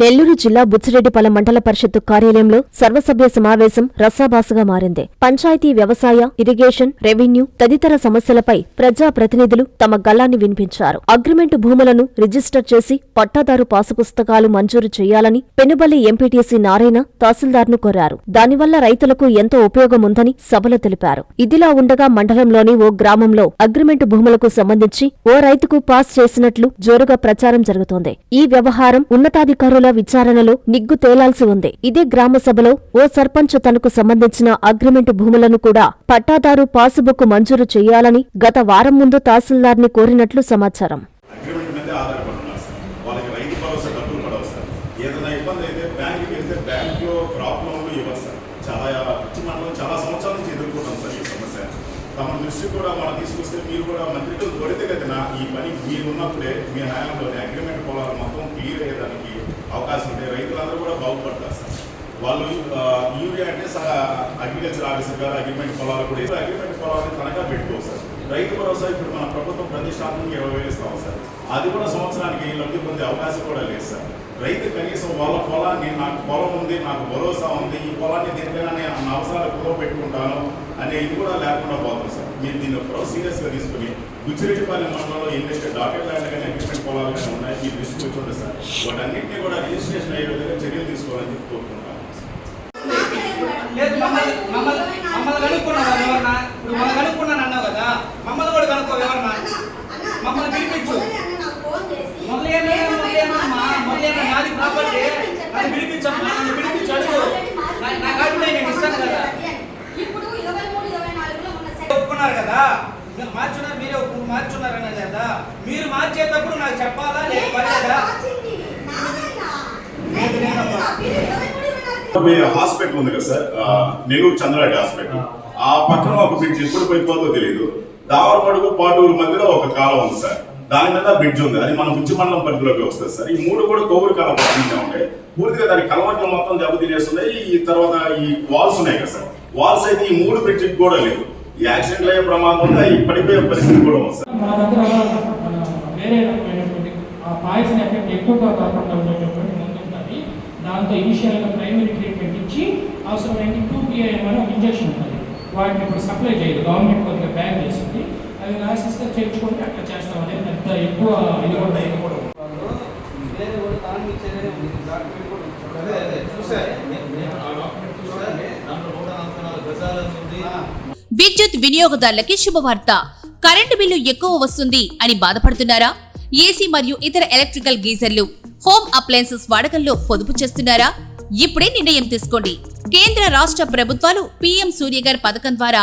నెల్లూరు జిల్లా బుచ్చిరెడ్డిపాలెం మండల పరిషత్తు కార్యాలయంలో సర్వసభ్య సమావేశం రసాభాసగా మారింది. పంచాయతీ వ్యవసాయ ఇరిగేషన్ రెవెన్యూ తదితర సమస్యలపై ప్రజా ప్రతినిధులు తమ గల్లాన్ని వినిపించారు. అగ్రిమెంట్ భూములను రిజిస్టర్ చేసి పట్టాదారు పాసు పుస్తకాలు మంజూరు చేయాలని పెనుబల్లి ఎంపీటీసీ నారాయణ తహసీల్దార్ను కోరారు. దానివల్ల రైతులకు ఎంతో ఉపయోగం ఉందని సభలో తెలిపారు. ఇదిలా ఉండగా మండలంలోని ఓ గ్రామంలో అగ్రిమెంట్ భూములకు సంబంధించి ఓ రైతుకు పాస్ చేసినట్లు జోరుగా ప్రచారం జరుగుతోంది. ఈ వ్యవహారం ఉన్నతాధికారుల విచారణలో నిగ్గు తేలాల్సి ఉంది. ఇదే గ్రామ సభలో ఓ సర్పంచ్ తనకు సంబంధించిన అగ్రిమెంటు భూములను కూడా పట్టాదారు పాసుబుక్ మంజూరు చేయాలని గత వారం ముందు తహసీల్దార్ని కోరినట్లు సమాచారం. తమ దృష్టి కూడా మనం తీసుకొస్తే మీరు కూడా మంత్రితో కొడితే కదా ఈ పని మీరు ఉన్నప్పుడే మీ హయాంలోనే అగ్రిమెంట్ పొలాలు మొత్తం క్లియర్ అయ్యేదానికి అవకాశం ఉంటాయి. రైతులందరూ కూడా బాగుపడతారు సార్. వాళ్ళు యూరియా అంటే అగ్రికల్చర్ ఆఫీసర్ గారు అగ్రిమెంట్ పొలాలు కూడా అగ్రిమెంట్ పొలాలని తనఖా పెట్టుకోవచ్చు సార్. రైతు భరోసా ఇప్పుడు మన ప్రభుత్వం ప్రతిష్టాత్మక ఇరవై వేలు ఇస్తాం సార్. అది కూడా సంవత్సరానికి లబ్ధి పొందే అవకాశం కూడా లేదు సార్. రైతు కనీసం వాళ్ళ పొలాన్ని నాకు పొలం ఉంది నాకు భరోసా ఉంది ఈ పొలాన్ని దేనికైనా నేను నా అవసరాలు కుదవ పెట్టుకుంటాను అనే ఇది కూడా లేకుండా పోతుంది సార్. మీరు దీన్ని ఎప్పుడో సీరియస్గా తీసుకుని గుచ్చిరెడ్డిపాలెం మండలంలో ఎన్నైతే డాకెట్ ల్యాండ్ కానీ అగ్రిమెంట్ పొలాలు కానీ ఉన్నాయి ఈ లిస్ట్ వచ్చి సార్ వాటన్నింటినీ కూడా రిజిస్ట్రేషన్ అయ్యే విధంగా చర్యలు తీసుకోవాలని చెప్పి కోరుకుంటాను మొదలు ఏమో నాది ప్రాపర్టీ నన్ను పిలిపించమ్మా నన్ను పిలిపించు అడుగు. నా- నా కాదు నేను ఇస్తాను కదా. ఒప్పుకున్నారు కదా? మార్చున్నారు మీరే ఒప్పు మార్చున్నారు అన్నది కదా మీరు మార్చేటప్పుడు నాకు చెప్పాలా? లేదు? పర్లేదా లేదు. మీ హాస్పిటల్ ఉంది కదా సార్? నెల్లూరు చంద్రారెడ్డి హాస్పిటల్. ఆ పక్కన ఒక బ్రిడ్జ్ ఎప్పుడు పోయిపోతుందో తెలియదు దావరపడుగు పాటూరు మధ్యలో ఒక కాలం ఉంది సార్. దాని మీద బ్రిడ్జ్ ఉంది. అది మన బుజ్జి మండలం పరిధిలోకి వస్తుంది సార్. ఈ మూడు కూడా కోవూరు కాలం పక్కనే ఉంటాయి. పూర్తిగా దాని కలవట్లు మొత్తం దెబ్బతినేస్తున్నాయి ఈ తర్వాత ఈ వాల్స్ ఉన్నాయి కదా సార్. వాల్స్ అయితే ఈ మూడు బ్రిడ్జ్ కూడా లేవు. ఈ యాక్సిడెంట్లు అయ్యే ప్రమాదం ఉంది? ఈ పడిపోయే పరిస్థితి కూడా ఉంది సార్. మా దగ్గర వేరే రకమైనటువంటి ఆ పాయిజన్ ఎఫెక్ట్ ఎక్కువగా కాకుండా ఉండేటటువంటి మందు ఉంటుంది దాంతో ఇనిషియల్గా ప్రైమరీ ట్రీట్మెంట్ ఇచ్చి అవసరమైన టూ పిఐఎం అని ఒక ఇంజెక్షన్ ఉంటుంది. వాటిని ఇప్పుడు సప్లై చేయదు. గవర్నమెంట్ కొద్దిగా బ్యాన్ చేసింది అవి రాసిస్తే చేర్చుకుంటే అట్లా చేస్తాం ఎక్కువ ఇది కూడా ఎక్కువ వాళ్ళు వేరే వాళ్ళు తాను ఇచ్చేదే ఉంది డాక్యుమెంట్ కూడా ఉంది. అదే అదే చూసా. విద్యుత్ వినియోగదారులకి శుభవార్త. కరెంటు బిల్లు ఎక్కువ వస్తుంది అని బాధపడుతున్నారా? ఏసీ మరియు ఇతర ఎలక్ట్రికల్ గీజర్లు హోమ్ అప్లయన్సెస్ వాడకంలో పొదుపు చేస్తున్నారా? ఇప్పుడే నిర్ణయం తీసుకోండి. కేంద్ర రాష్ట్ర ప్రభుత్వాలు పీఎం సూర్యగర్ పథకం ద్వారా